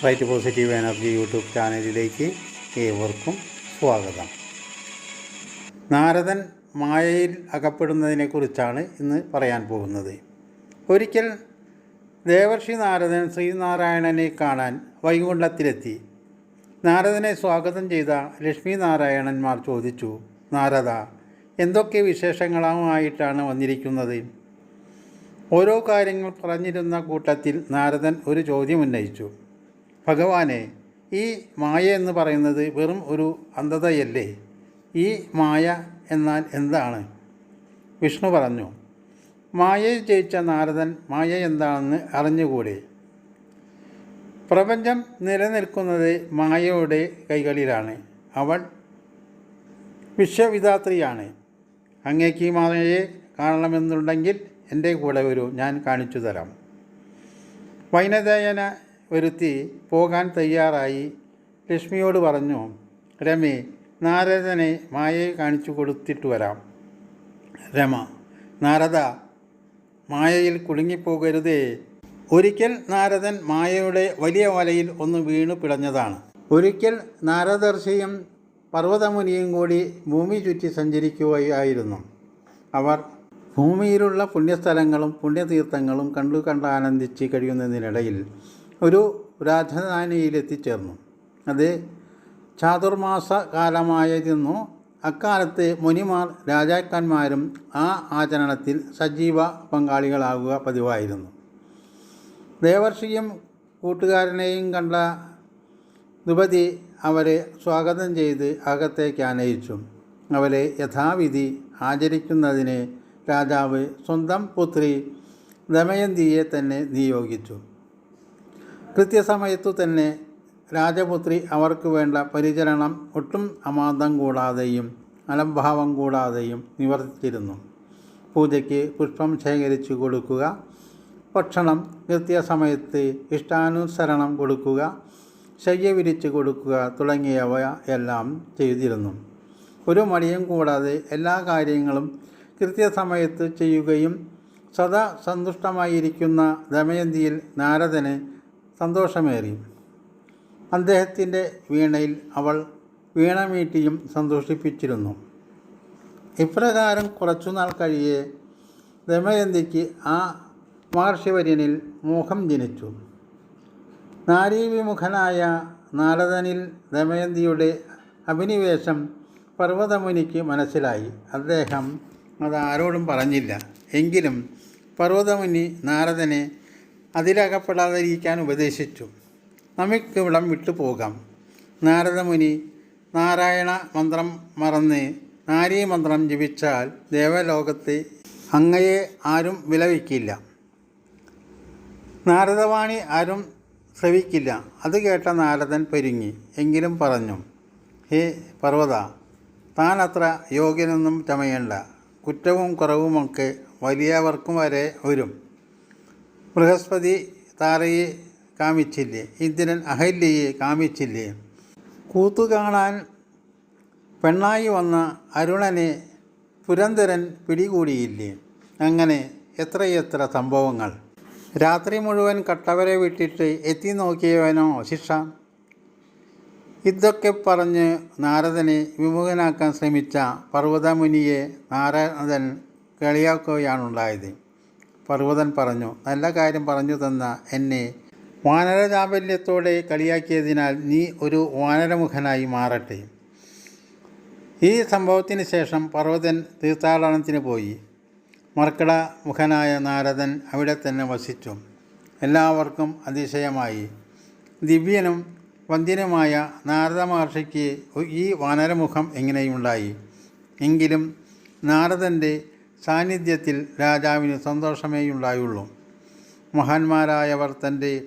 Right positive energy YouTube ചാനലിലേക്ക് ഏവർക്കും സ്വാഗതം. നാരദൻ മായയിൽ അകപ്പെടുന്നതിനെക്കുറിച്ചാണ് ഇന്ന് പറയാൻ പോകുന്നത്. ഒരിക്കൽ ദേവർഷി നാരദൻ ശ്രീനാരായണനെ കാണാൻ വൈകുണ്ഠത്തിലെത്തി. നാരദനെ സ്വാഗതം ചെയ്ത ലക്ഷ്മി നാരായണന്മാർ ചോദിച്ചു നാരദ എന്തൊക്കെ വിശേഷങ്ങളുമായിട്ടാണ് വന്നിരിക്കുന്നത്? ഓരോ കാര്യങ്ങൾ പറഞ്ഞിരുന്ന കൂട്ടത്തിൽ നാരദൻ ഒരു ചോദ്യം ഉന്നയിച്ചു. ഭഗവാനെ ഈ മായ എന്ന് പറയുന്നത് വെറും ഒരു അന്ധതയല്ലേ? ഈ മായ എന്നാൽ എന്താണ്? വിഷ്ണു പറഞ്ഞു മായയെ ജയിച്ച നാരദൻ മായ എന്താണെന്ന് അറിഞ്ഞുകൂടെ? പ്രപഞ്ചം നിലനിൽക്കുന്നത് മായയുടെ കൈകളിലാണ്. അവൾ വിശ്വവിധാത്രിയാണ്. അങ്ങേക്ക് ഈ മായയെ കാണണമെന്നുണ്ടെങ്കിൽ എന്റെ കൂടെ വരൂ ഞാൻ കാണിച്ചു തരാം. വൈനതയന ഒരുത്തി പോകാൻ തയ്യാറായി. ലക്ഷ്മിയോട് പറഞ്ഞു രമേ നാരദനെ മായയെ കാണിച്ചു കൊടുത്തിട്ട് വരാം. രമ നാരദ മായയിൽ കുടുങ്ങിപ്പോകരുതേ. ഒരിക്കൽ നാരദൻ മായയുടെ വലിയ വലയിൽ ഒന്ന് വീണു പിടഞ്ഞതാണ്. ഒരിക്കൽ നാരദർശിയും പർവതമുനിയും കൂടി ഭൂമി ചുറ്റി സഞ്ചരിക്കുകയായിരുന്നു. അവർ ഭൂമിയിലുള്ള പുണ്യസ്ഥലങ്ങളും പുണ്യതീർത്ഥങ്ങളും കണ്ടു കണ്ട് ആനന്ദിച്ച് കഴിയുന്നതിനിടയിൽ ഒരു രാജധാനിയിൽ എത്തിച്ചേർന്നു അത് ചാതുർമാസ കാലമായിരുന്നു. അക്കാലത്ത് മുനിമാർ രാജാക്കന്മാരും ആ ആചരണത്തിൽ സജീവ പങ്കാളികളാകുക പതിവായിരുന്നു. ദേവർഷിയും കൂട്ടുകാരനെയും കണ്ട ദ്രുപതി അവരെ സ്വാഗതം ചെയ്ത് അകത്തേക്ക് ആനയിച്ചു. അവരെ യഥാവിധി ആചരിക്കുന്നതിന് രാജാവ് സ്വന്തം പുത്രി ദമയന്തിയെ തന്നെ നിയോഗിച്ചു. കൃത്യസമയത്തു തന്നെ രാജപുത്രി അവർക്ക് വേണ്ട പരിചരണം ഒട്ടും അമാന്തം കൂടാതെയും അലംഭാവം കൂടാതെയും നിവർത്തിച്ചിരുന്നു. പൂജയ്ക്ക് പുഷ്പം ശേഖരിച്ചു കൊടുക്കുക. ഭക്ഷണം കൃത്യസമയത്ത് ഇഷ്ടാനുസരണം കൊടുക്കുക. ശയ്യ വിരിച്ചു കൊടുക്കുക തുടങ്ങിയവ എല്ലാം ചെയ്തിരുന്നു. ഒരു മടിയും കൂടാതെ എല്ലാ കാര്യങ്ങളും കൃത്യസമയത്ത് ചെയ്യുകയും സദാ സന്തുഷ്ടമായിരിക്കുന്ന ദമയന്തിയിൽ നാരദന് സന്തോഷമേറി. അദ്ദേഹത്തിന്റെ വീണയിൽ അവൾ വീണമീട്ടിയും സന്തോഷിപ്പിച്ചിരുന്നു. ഇപ്രകാരം കുറച്ചുനാൾ കഴിയെ ദമയന്തിക്ക് ആ മഹർഷിവര്യനിൽ മോഹം ജനിച്ചു. നാരീവിമുഖനായ നാരദനിൽ ദമയന്തിയുടെ അഭിനിവേശം പർവതമുനിക്ക് മനസ്സിലായി. അദ്ദേഹം അത് ആരോടും പറഞ്ഞില്ല. എങ്കിലും പർവതമുനി നാരദനെ അതിലകപ്പെടാതിരിക്കാൻ ഉപദേശിച്ചു. നമുക്ക് ഇവിടം വിട്ടു പോകാം. നാരദമുനി നാരായണ മന്ത്രം മറന്ന് നാരീമന്ത്രം ജപിച്ചാൽ ദേവലോകത്ത് അങ്ങയെ ആരും വിലവിക്കില്ല നാരദവാണി ആരും ശ്രവിക്കില്ല. അത് കേട്ട നാരദൻ പെരുങ്ങി. എങ്കിലും പറഞ്ഞു ഹേ പർവത താൻ അത്ര യോഗ്യനൊന്നും ചമയണ്ട. കുറ്റവും കുറവുമൊക്കെ വലിയവർക്കും വരെ വരും. ബൃഹസ്പതി താരയെ കാമിച്ചില്ലേ? ഇന്ദ്രൻ അഹല്യയെ കാമിച്ചില്ലേ? കൂത്തു കാണാൻ പെണ്ണായി വന്ന അരുണനെ പുരന്തരൻ പിടികൂടിയില്ലേ? അങ്ങനെ എത്രയെത്ര സംഭവങ്ങൾ. രാത്രി മുഴുവൻ കട്ടവരെ വിട്ടിട്ട് എത്തി നോക്കിയവനോ ശിക്ഷ? ഇതൊക്കെ പറഞ്ഞ് നാരദനെ വിമുഖനാക്കാൻ ശ്രമിച്ച പർവതമുനിയെ നാരദൻ കളിയാക്കുകയാണുണ്ടായത്. പർവതൻ പറഞ്ഞു നല്ല കാര്യം പറഞ്ഞു തന്ന എന്നെ വാനരചാബല്യത്തോടെ കളിയാക്കിയതിനാൽ നീ ഒരു വാനരമുഖനായി മാറട്ടെ. ഈ സംഭവത്തിന് ശേഷം പർവതൻ തീർത്ഥാടനത്തിന് പോയി. മർക്കട മുഖനായ നാരദൻ അവിടെ തന്നെ വസിച്ചു. എല്ലാവർക്കും അതിശയമായി. ദിവ്യനും വന്ധ്യനുമായ നാരദ മഹർഷിക്ക് ഈ വാനരമുഖം എങ്ങനെയുണ്ടായി? എങ്കിലും നാരദന്റെ സാന്നിധ്യത്തിൽ രാജാവിന് സന്തോഷമേയുണ്ടായുള്ളൂ. മഹാന്മാരായവർ തന്റെ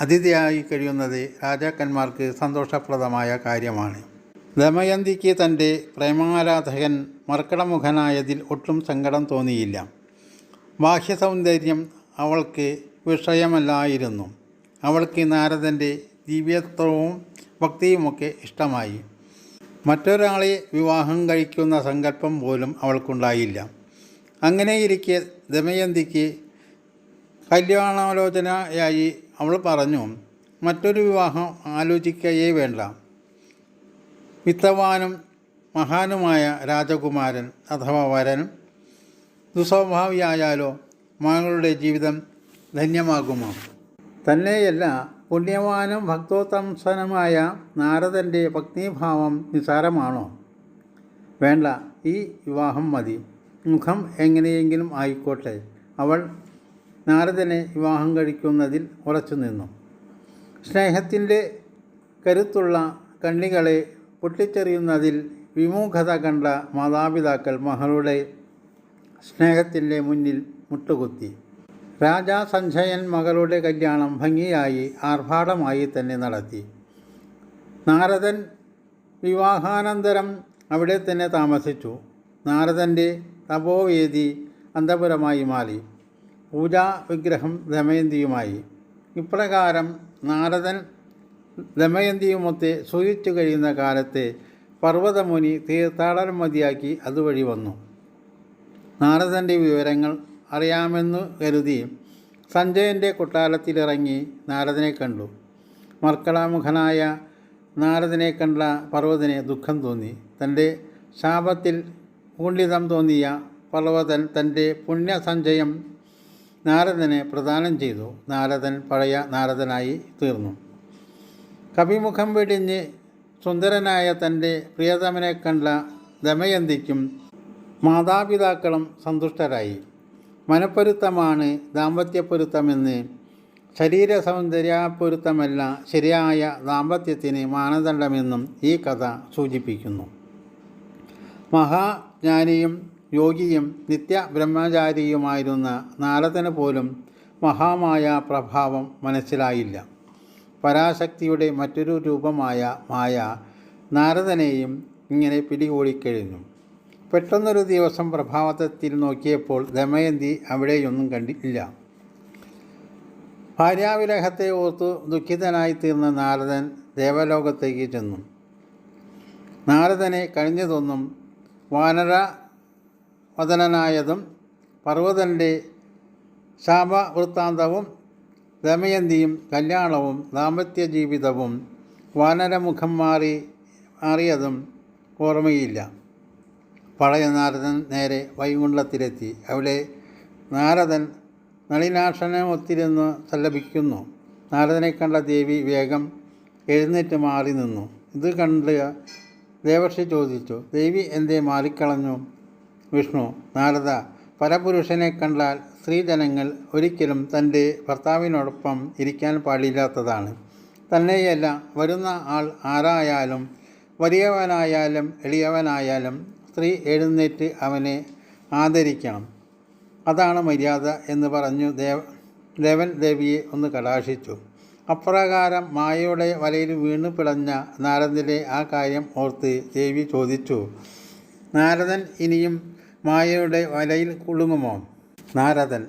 അതിഥിയായി കഴിയുന്നത് രാജാക്കന്മാർക്ക് സന്തോഷപ്രദമായ കാര്യമാണ്. ദമയന്തിക്ക് തന്റെ പ്രേമാരാധകൻ മർക്കടമുഖനായതിൽ ഒട്ടും സങ്കടം തോന്നിയില്ല. ബാഹ്യസൗന്ദര്യം അവൾക്ക് വിഷയമല്ലായിരുന്നു. അവൾക്ക് നാരദന്റെ ദിവ്യത്വവും ഭക്തിയുമൊക്കെ ഇഷ്ടമായി. മറ്റൊരാളെ വിവാഹം കഴിക്കുന്ന സങ്കല്പം പോലും അവൾക്കുണ്ടായില്ല. അങ്ങനെയിരിക്കെ ദമയന്തിക്ക് കല്യാണാലോചനയായി അവൾ പറഞ്ഞു മറ്റൊരു വിവാഹം ആലോചിക്കുകയേ വേണ്ട. വിത്തവാനും മഹാനുമായ രാജകുമാരൻ അഥവാ വരനും ദുസ്വഭാവിയായാലോ മകളുടെ ജീവിതം ധന്യമാകുമോ? തന്നെയല്ല പുണ്യവാനും ഭക്തോത്തംസനുമായ നാരദന്റെ ഭക്തിഭാവം നിസാരമാണോ? വേണ്ട ഈ വിവാഹം മതി. മുഖം എങ്ങനെയെങ്കിലും ആയിക്കോട്ടെ. അവൾ നാരദനെ വിവാഹം കഴിക്കുന്നതിൽ ഉറച്ചു നിന്നു. സ്നേഹത്തിന്റെ കരുത്തുള്ള കണ്ണികളെ പൊട്ടിച്ചെറിയുന്നതിൽ വിമുഖത കണ്ട മാതാപിതാക്കൾ മകളുടെ സ്നേഹത്തിന്റെ മുന്നിൽ മുട്ടുകുത്തി. രാജാ സഞ്ജയൻ മകളുടെ കല്യാണം ഭംഗിയായി ആർഭാടമായി തന്നെ നടത്തി. നാരദൻ വിവാഹാനന്തരം അവിടെ തന്നെ താമസിച്ചു. നാരദന്റെ തപോവേദി അന്തപുരമായി മാറി. പൂജാ വിഗ്രഹം ദമയന്തിയുമായി. ഇപ്രകാരം നാരദൻ ദമയന്തിയുമൊത്തെ സൂചിച്ചു കഴിയുന്ന കാലത്തെ പർവതമുനി തീർത്ഥാടനം മതിയാക്കി അതുവഴി വന്നു. നാരദന്റെ വിവരങ്ങൾ അറിയാമെന്നു കരുതി സഞ്ജയന്റെ കൊട്ടാരത്തിലിറങ്ങി നാരദനെ കണ്ടു. മർക്കടാമുഖനായ നാരദനെ കണ്ട പർവതന് ദുഃഖം തോന്നി. തന്റെ ശാപത്തിൽ പൂണ്ഡിതം തോന്നിയ പർവതൻ തന്റെ പുണ്യസഞ്ചയം നാരദനെ പ്രദാനം ചെയ്തു. നാരദൻ പഴയ നാരദനായി തീർന്നു. കവിമുഖം വെടിഞ്ഞ് സുന്ദരനായ തന്റെ പ്രിയതമനെ കണ്ട ദമയന്തിക്കും മാതാപിതാക്കളും സന്തുഷ്ടരായി. മനപ്പൊരുത്തമാണ് ദാമ്പത്യപ്പൊരുത്തമെന്ന്. ശരീര സൗന്ദര്യപ്പൊരുത്തമല്ല ശരിയായ ദാമ്പത്യത്തിന് മാനദണ്ഡമെന്നും ഈ കഥ സൂചിപ്പിക്കുന്നു. മഹാജ്ഞാനിയും യോഗിയും നിത്യ ബ്രഹ്മചാരിയുമായിരുന്ന നാരദന് പോലും മഹാമായ പ്രഭാവം മനസ്സിലായില്ല. പരാശക്തിയുടെ മറ്റൊരു രൂപമായ മായ നാരദനെയും ഇങ്ങനെ പിടികൂടിക്കഴിഞ്ഞു. പെട്ടെന്നൊരു ദിവസം പ്രഭാവത്തിൽ നോക്കിയപ്പോൾ ദമയന്തി അവിടെയൊന്നും കണ്ടില്ല. ഭാര്യാവിരഹത്തെ ഓർത്ത് ദുഃഖിതനായി തീർന്ന നാരദൻ ദേവലോകത്തേക്ക് ചെന്നു. നാരദനെ കഴിഞ്ഞതൊന്നും വാനര വദനനായതും പർവതന്റെ ശാപവൃത്താന്തവും ദമയന്തിയും കല്യാണവും ദാമ്പത്യ ജീവിതവും വാനരമുഖം മാറി മാറിയതും ഓർമ്മയില്ല. പഴയ നാരദൻ നേരെ വൈകുണ്ഠത്തിലെത്തി. അവിടെ നാരദൻ നളിനാക്ഷനമൊത്തിരുന്ന് സല്ലപിക്കുന്നു. നാരദനെ കണ്ട ദേവി വേഗം എഴുന്നേറ്റ് മാറി നിന്നു. ഇത് കണ്ട് ദേവർഷി ചോദിച്ചു ദേവി എന്തേ മാറിക്കളഞ്ഞു? വിഷ്ണു നാരദ പരപുരുഷനെ കണ്ടാൽ സ്ത്രീജനങ്ങൾ ഒരിക്കലും തന്റെ ഭർത്താവിനോടൊപ്പം ഇരിക്കാൻ പാടില്ലാത്തതാണ്. തന്നെയല്ല വരുന്ന ആൾ ആരായാലും വലിയവനായാലും എളിയവനായാലും സ്ത്രീ എഴുന്നേറ്റ് അവനെ ആദരിക്കണം. അതാണ് മര്യാദ എന്ന് പറഞ്ഞു ദേവ ദേവൻ ദേവിയെ ഒന്ന് കടാക്ഷിച്ചു. അപ്രകാരം മായയുടെ വലയിൽ വീണു പിളഞ്ഞ നാരദന്റെ ആ കാര്യം ഓർത്ത് ദേവി ചോദിച്ചു നാരദൻ ഇനിയും മായയുടെ വലയിൽ കുടുങ്ങുമോ? നാരദൻ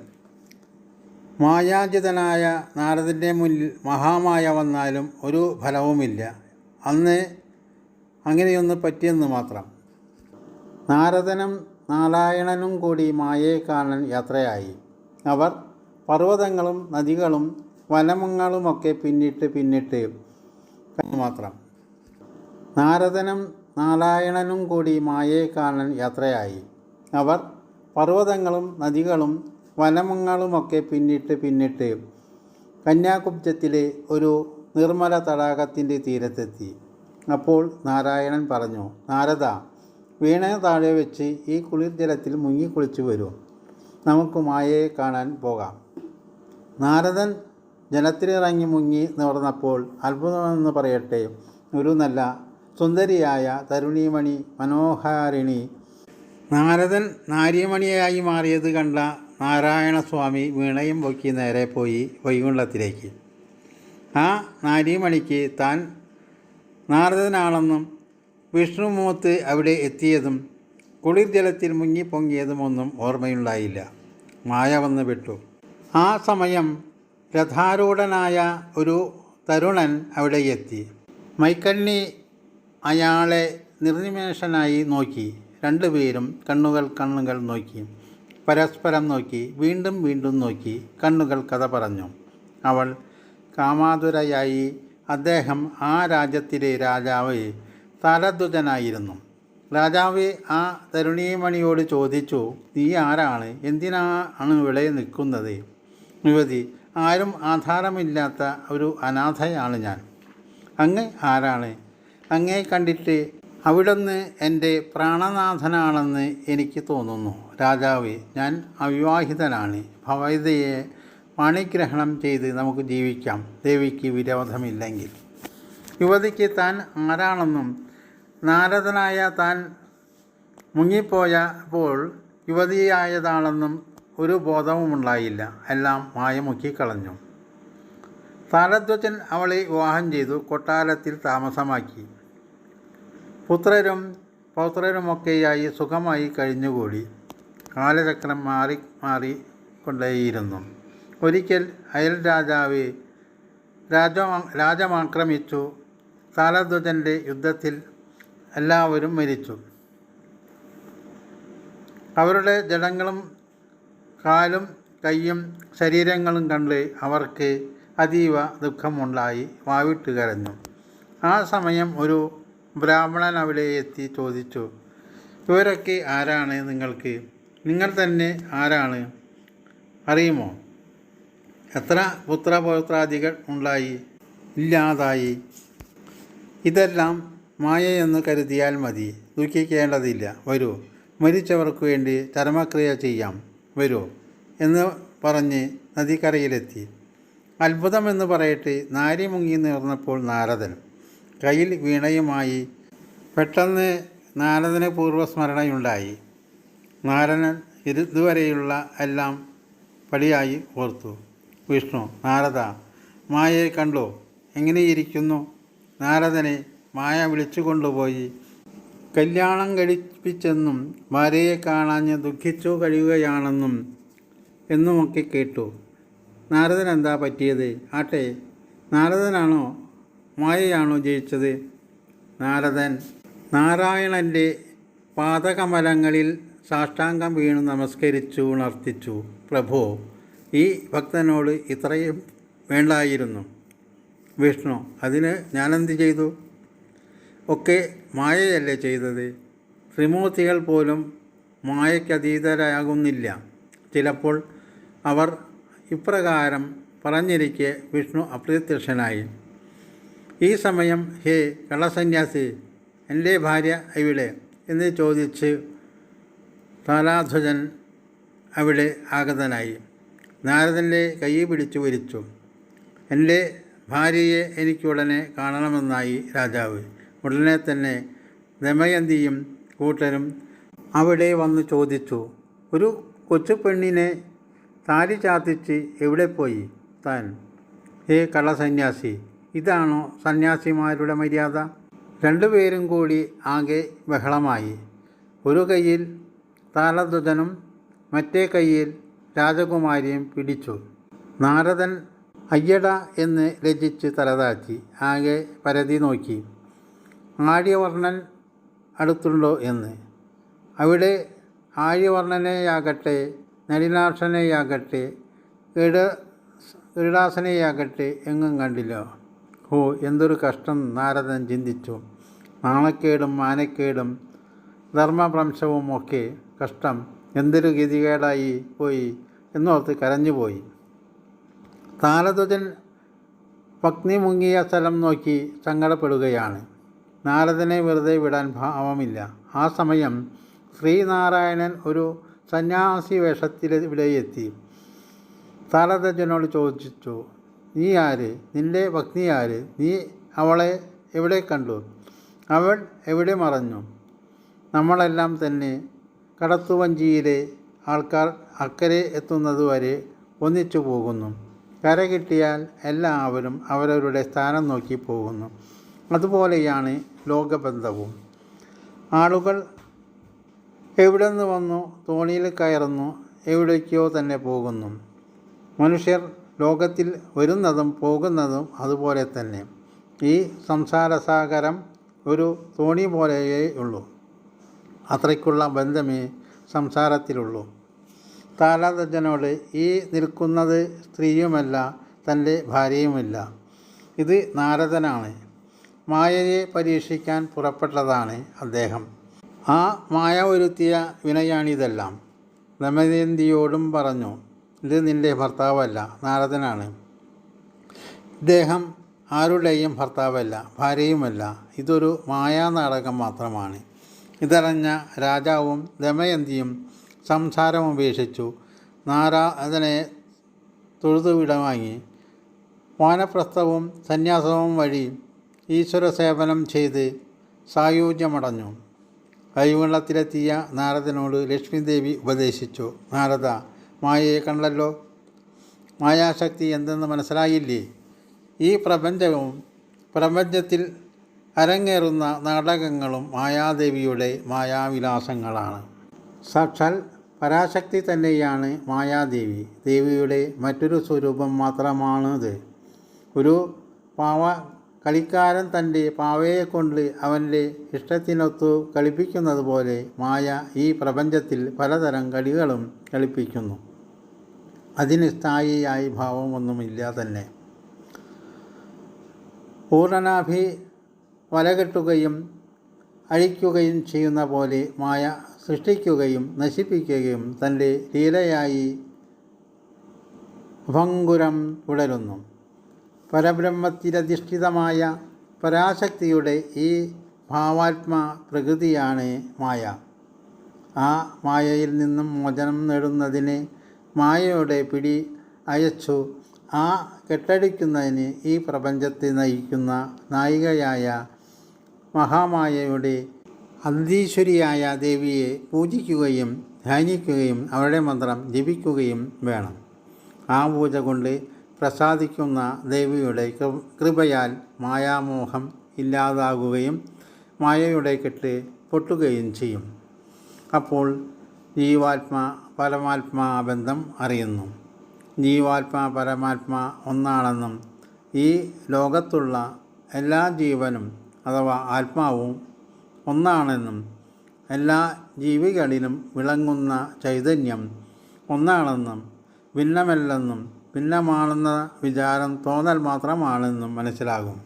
മായാജിതനായ നാരദന്റെ മുന്നിൽ മഹാമായ വന്നാലും ഒരു ഫലവുമില്ല. അന്ന് അങ്ങനെയൊന്ന് പറ്റിയെന്ന് മാത്രം. നാരദനും നാരായണനും കൂടി മായയെ കാണാൻ യാത്രയായി. അവർ പർവതങ്ങളും നദികളും വനമങ്ങളുമൊക്കെ പിന്നിട്ട് പിന്നിട്ട് മാത്രം. നാരദനും നാരായണനും കൂടി മായയെ കാണാൻ യാത്രയായി. അവർ പർവതങ്ങളും നദികളും വനമങ്ങളുമൊക്കെ പിന്നിട്ട് പിന്നിട്ട് കന്യാകുബ്ജത്തിലെ ഒരു നിർമ്മല തടാകത്തിന്റെ തീരത്തെത്തി. അപ്പോൾ നാരായണൻ പറഞ്ഞു നാരദ വീണ താഴെ വെച്ച് ഈ കുളിർ ജലത്തിൽ മുങ്ങിക്കുളിച്ചു വരൂ. നമുക്ക് മായയെ കാണാൻ പോകാം. നാരദൻ ജലത്തിലിറങ്ങി മുങ്ങി നിവർന്നപ്പോൾ അത്ഭുതമെന്ന് പറയട്ടെ. ഒരു നല്ല സുന്ദരിയായ തരുണീമണി മനോഹാരിണി. നാരദൻ നാരിയമണിയായി മാറിയത് കണ്ട നാരായണസ്വാമി വീണയും പൊക്കി നേരെ പോയി വൈകുണ്ഠത്തിലേക്ക്. ആ നാരിമണിക്ക് താൻ നാരദനാണെന്നും വിഷ്ണുമൂത്ത് അവിടെ എത്തിയതും കുളിർ ജലത്തിൽ മുങ്ങിപ്പൊങ്ങിയതുമൊന്നും ഓർമ്മയുണ്ടായില്ല. മായ വന്ന് വിട്ടു ആ സമയം രഥാരൂഢനായ ഒരു തരുണൻ അവിടെ എത്തി. മൈക്കണ്ണി അയാളെ നിർനിമേഷനായി നോക്കി. രണ്ടുപേരും കണ്ണുകൾ കണ്ണുകൾ നോക്കി. പരസ്പരം നോക്കി. വീണ്ടും വീണ്ടും നോക്കി. കണ്ണുകൾ കഥ പറഞ്ഞു. അവൾ കാമാതുരയായി അദ്ദേഹം ആ രാജ്യത്തിലെ രാജാവ് താരധ്വജനായിരുന്നു രാജാവ് ആ തരുണീമണിയോട് ചോദിച്ചു നീ ആരാണ്? എന്തിനാണ് ഇവിടെ നിൽക്കുന്നത്? യുവതി ആരും ആധാരമില്ലാത്ത ഒരു അനാഥയാണ് ഞാൻ. അങ്ങ് ആരാണ്? അങ്ങേ കണ്ടിട്ട് അവിടുന്ന് എന്റെ പ്രാണനാഥനാണെന്ന് എനിക്ക് തോന്നുന്നു. രാജാവ് ഞാൻ അവിവാഹിതനാണ്. ഭവതയെ പാണിഗ്രഹണം ചെയ്ത് നമുക്ക് ജീവിക്കാം. ദേവിക്ക് വിരോധമില്ലെങ്കിൽ. യുവതിക്ക് താൻ ആരാണെന്നും നാരദനായ താൻ മുങ്ങിപ്പോയപ്പോൾ യുവതിയായതാണെന്നും ഒരു ബോധവുമുണ്ടായില്ല. എല്ലാം മായ മുക്കിക്കളഞ്ഞു താരധ്വജൻ അവളെ വിവാഹം ചെയ്തു കൊട്ടാരത്തിൽ താമസമാക്കി. പുത്രരും പൗത്രരുമൊക്കെയായി സുഖമായി കഴിഞ്ഞുകൂടി. കാലചക്രം മാറി മാറി കൊണ്ടേയിരുന്നു. ഒരിക്കൽ അയൽ രാജാവ് രാജമാ രാജമാക്രമിച്ചു. താരധ്വജന്റെ യുദ്ധത്തിൽ എല്ലാവരും മരിച്ചു. അവരുടെ ജഡങ്ങളും കാലും കൈയും ശരീരങ്ങളും കണ്ട് അവർക്ക് അതീവ ദുഃഖമുണ്ടായി. വാവിട്ട് കരഞ്ഞു. ആ സമയം ഒരു ബ്രാഹ്മണൻ അവിടെ എത്തി ചോദിച്ചു ഇവരൊക്കെ ആരാണ് നിങ്ങൾക്ക്? നിങ്ങൾ തന്നെ ആരാണ്? അറിയുമോ? എത്ര പുത്രപൗത്രാദികൾ ഉണ്ടായി? ഇല്ലാതായി. ഇതെല്ലാം മായയെന്ന് കരുതിയാൽ മതി. ദുഃഖിക്കേണ്ടതില്ല. വരൂ. മരിച്ചവർക്ക് വേണ്ടി ചരമക്രിയ ചെയ്യാം. വരൂ. എന്ന് പറഞ്ഞ് നദിക്കരയിലെത്തി. അത്ഭുതമെന്ന് പറയട്ടെ നാരി മുങ്ങി നേർന്നപ്പോൾ നാരദൻ. കയ്യിൽ വീണയുമായി പെട്ടെന്ന് നാരദന് പൂർവസ്മരണയുണ്ടായി. നാരദൻ ഇതുവരെയുള്ള എല്ലാം പടിയായി ഓർത്തു. വിഷ്ണു നാരദ മായയെ കണ്ടോ? എങ്ങനെയിരിക്കുന്നു? നാരദനെ മായ വിളിച്ചു കൊണ്ടുപോയി കല്യാണം കഴിപ്പിച്ചെന്നും ഭാര്യയെ കാണാഞ്ഞ് ദുഃഖിച്ചു കഴിയുകയാണെന്നും എന്നുമൊക്കെ കേട്ടു. നാരദൻ എന്താ പറ്റിയത്? ആട്ടെ നാരദനാണോ? മായയാണോ ജയിച്ചത്? നാരദൻ നാരായണന്റെ പാദകമലങ്ങളിൽ സാഷ്ടാംഗം വീണു നമസ്കരിച്ചു ഉണർത്തിച്ചു. പ്രഭോ ഈ ഭക്തനോട് ഇത്രയും വേണ്ടായിരുന്നു. വിഷ്ണു അതിന് ഞാനെന്ത് ചെയ്തു? ഒക്കെ മായയല്ലേ ചെയ്തത്? ത്രിമൂർത്തികൾ പോലും മായയ്ക്കതീതരാകുന്നില്ല. ചിലപ്പോൾ അവർ ഇപ്രകാരം പറഞ്ഞിരിക്കെ വിഷ്ണു അപ്രത്യക്ഷനായി. ഈ സമയം ഹേ കള്ളസന്യാസി എന്റെ ഭാര്യ ഇവിടെ എന്ന് ചോദിച്ച് താലാധ്വജൻ അവിടെ ആഗതനായി. നാരദന്റെ കൈ പിടിച്ചു വരിച്ചു എന്റെ ഭാര്യയെ എനിക്കുടനെ കാണണമെന്നായി രാജാവ്. ഉടനെ തന്നെ ദമയന്തിയും കൂട്ടരും അവിടെ വന്ന് ചോദിച്ചു ഒരു കൊച്ചു പെണ്ണിനെ താലി ചാത്തിച്ച് എവിടെ പോയി താൻ? ഹേ കള്ളസന്യാസി ഇതാണോ സന്യാസിമാരുടെ മര്യാദ? രണ്ടുപേരും കൂടി ആകെ ബഹളമായി. ഒരു കയ്യിൽ താലധ്വജനും മറ്റേ കയ്യിൽ രാജകുമാരിയും പിടിച്ചു. നാരദൻ അയ്യട എന്ന് രചിച്ച് തലതാഴ്ത്തി ആകെ പരതി നോക്കി. ആര്യവർണൻ അടുത്തുണ്ടോ എന്ന്. അവിടെ ആര്യവർണനെയാകട്ടെ നരിനാർഷനെയാകട്ടെ ഇട ഇടാസനെയാകട്ടെ എങ്ങും കണ്ടില്ല. ഹോ എന്തൊരു കഷ്ടം നാരദൻ ചിന്തിച്ചു. നാണക്കേടും മാനക്കേടും ധർമ്മഭ്രംശവും ഒക്കെ കഷ്ടം. എന്തൊരു ഗതികേടായി പോയി എന്നോർത്ത് കരഞ്ഞുപോയി താലധ്വജൻ പത്നി മുങ്ങിയ സ്ഥലം നോക്കി സങ്കടപ്പെടുകയാണ്. നാരദനെ വെറുതെ വിടാൻ ഭാവമില്ല ആ സമയം ശ്രീനാരായണൻ ഒരു സന്യാസി വേഷത്തിൽ ഇവിടെ എത്തി താലധ്വജനോട് ചോദിച്ചു നീ ആര്? നിന്റെ ഭഗ്നി ആര്? നീ അവളെ എവിടെ കണ്ടു? അവൾ എവിടെ മറഞ്ഞു? നമ്മളെല്ലാം തന്നെ കടത്തുവഞ്ചിയിലെ ആൾക്കാർ അക്കരെ എത്തുന്നതുവരെ ഒന്നിച്ചു പോകുന്നു. കര കിട്ടിയാൽ എല്ലാവരും അവരവരുടെ സ്ഥാനം നോക്കി പോകുന്നു. അതുപോലെയാണ് ലോകബന്ധവും. ആളുകൾ എവിടെ നിന്ന് വന്നു തോണിയിൽ കയറുന്നു എവിടേക്കോ തന്നെ പോകുന്നു. മനുഷ്യർ ലോകത്തിൽ വരുന്നതും പോകുന്നതും അതുപോലെ തന്നെ. ഈ സംസാരസാഗരം ഒരു തോണി പോലെയേ ഉള്ളൂ. അത്രയ്ക്കുള്ള ബന്ധമേ സംസാരത്തിലുള്ളൂ. താലാദജനോട് ഈ നിൽക്കുന്നത് സ്ത്രീയുമല്ല തന്റെ ഭാര്യയുമില്ല. ഇത് നാരദനാണ്. മായയെ പരീക്ഷിക്കാൻ പുറപ്പെട്ടതാണ് അദ്ദേഹം. ആ മായ ഒരുത്തിയ വിനയാണിതെല്ലാം. ദമയന്തിയോടും പറഞ്ഞു ഇത് നിന്റെ ഭർത്താവല്ല നാരദനാണ്. ഇദ്ദേഹം ആരുടെയും ഭർത്താവല്ല ഭാര്യയുമല്ല. ഇതൊരു മായാനാടകം മാത്രമാണ്. ഇതറിഞ്ഞ രാജാവും ദമയന്തിയും സംസാരം ഉപേക്ഷിച്ചു. നാരാദനെ തൊഴുതുവിടവാങ്ങി. വാനപ്രസ്ഥവും സന്യാസവും വഴി ഈശ്വര സേവനം ചെയ്ത് സായുജ്യമടഞ്ഞു. കൈവെള്ളത്തിലെത്തിയ നാരദനോട് ലക്ഷ്മിദേവി ഉപദേശിച്ചു. നാരദ മായയെ കണ്ടല്ലോ? മായാശക്തി എന്തെന്ന് മനസ്സിലായില്ലേ? ഈ പ്രപഞ്ചവും പ്രപഞ്ചത്തിൽ അരങ്ങേറുന്ന നാടകങ്ങളും മായാദേവിയുടെ മായാവിലാസങ്ങളാണ്. സാക്ഷാൽ പരാശക്തി തന്നെയാണ് മായാദേവി. ദേവിയുടെ മറ്റൊരു സ്വരൂപം മാത്രമാണത്. ഒരു പാവ കളിക്കാരൻ തന്റെ പാവയെ കൊണ്ട് അവന്റെ ഇഷ്ടത്തിനൊത്തു കളിപ്പിക്കുന്നത് പോലെ മായ ഈ പ്രപഞ്ചത്തിൽ പലതരം കളികളും കളിപ്പിക്കുന്നു. അതിന് സ്ഥായിയായി ഭാവമൊന്നുമില്ല തന്നെ. പൂർണനാഭി വലകെട്ടുകയും അഴിക്കുകയും ചെയ്യുന്ന പോലെ മായ സൃഷ്ടിക്കുകയും നശിപ്പിക്കുകയും തന്റെ ലീലയായി ഭങ്കുരം തുടരുന്നു. പരബ്രഹ്മത്തിലധിഷ്ഠിതമായ പരാശക്തിയുടെ ഈ ഭാവാത്മ പ്രകൃതിയാണ് മായ. ആ മായയിൽ നിന്നും മോചനം നേടുന്നതിന് മായയുടെ പിടി അയച്ചു. ആ കെട്ടടിക്കുന്നതിന് ഈ പ്രപഞ്ചത്തെ നയിക്കുന്ന നായികയായ മഹാമായയുടെ അന്തീശ്വരിയായ ദേവിയെ പൂജിക്കുകയും ധ്യാനിക്കുകയും അവരുടെ മന്ത്രം ജപിക്കുകയും വേണം. ആ പൂജ കൊണ്ട് പ്രസാദിക്കുന്ന ദേവിയുടെ കൃപയാൽ മായാമോഹം ഇല്ലാതാകുകയും മായയുടെ കെട്ട് പൊട്ടുകയും ചെയ്യും. അപ്പോൾ ജീവാത്മാ പരമാത്മാ ബന്ധം അറിയുന്നു. ജീവാത്മാ പരമാത്മാ ഒന്നാണെന്നും ഈ ലോകത്തുള്ള എല്ലാ ജീവനും അഥവാ ആത്മാവും ഒന്നാണെന്നും എല്ലാ ജീവികളിലും വിളങ്ങുന്ന ചൈതന്യം ഒന്നാണെന്നും ഭിന്നമല്ലെന്നും ഭിന്നമാണെന്ന വിചാരം തോന്നൽ മാത്രമാണെന്നും മനസ്സിലാകും.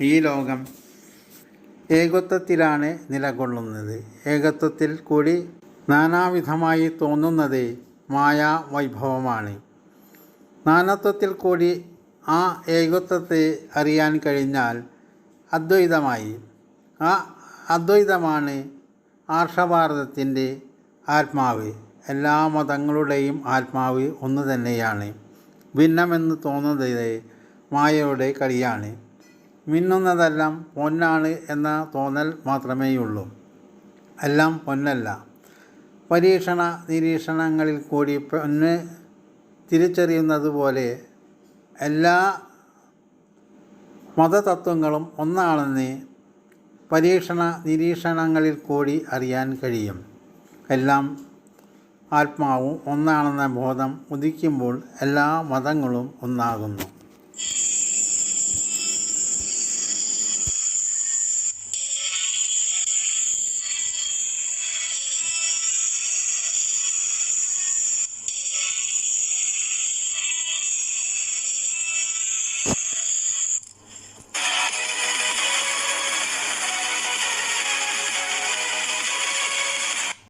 ഈ ലോകം ഏകത്വത്തിലാണ് നിലകൊള്ളുന്നത്. ഏകത്വത്തിൽ കൂടി നാനാവിധമായി തോന്നുന്നത് മായാ വൈഭവമാണ് നാനത്വത്തിൽ കൂടി ആ ഏകത്വത്തെ അറിയാൻ കഴിഞ്ഞാൽ അദ്വൈതമായി. ആ അദ്വൈതമാണ് ആർഷഭാരതത്തിന്റെ ആത്മാവ്. എല്ലാ മതങ്ങളുടെയും ആത്മാവ് ഒന്ന് തന്നെയാണ് ഭിന്നമെന്ന് തോന്നുന്നത് മായയുടെ കളിയാണ്. മിന്നുന്നതെല്ലാം പൊന്നാണ് എന്ന തോന്നൽ മാത്രമേയുള്ളൂ. എല്ലാം പൊന്നല്ല. പരീക്ഷണ നിരീക്ഷണങ്ങളിൽ കൂടി പൊന്ന് തിരിച്ചറിയുന്നത് പോലെ എല്ലാ മതതത്വങ്ങളും ഒന്നാണെന്ന് പരീക്ഷണ നിരീക്ഷണങ്ങളിൽ കൂടി അറിയാൻ കഴിയും. എല്ലാം ആത്മാവും ഒന്നാണെന്ന ബോധം ഉദിക്കുമ്പോൾ എല്ലാ മതങ്ങളും ഒന്നാകുന്നു.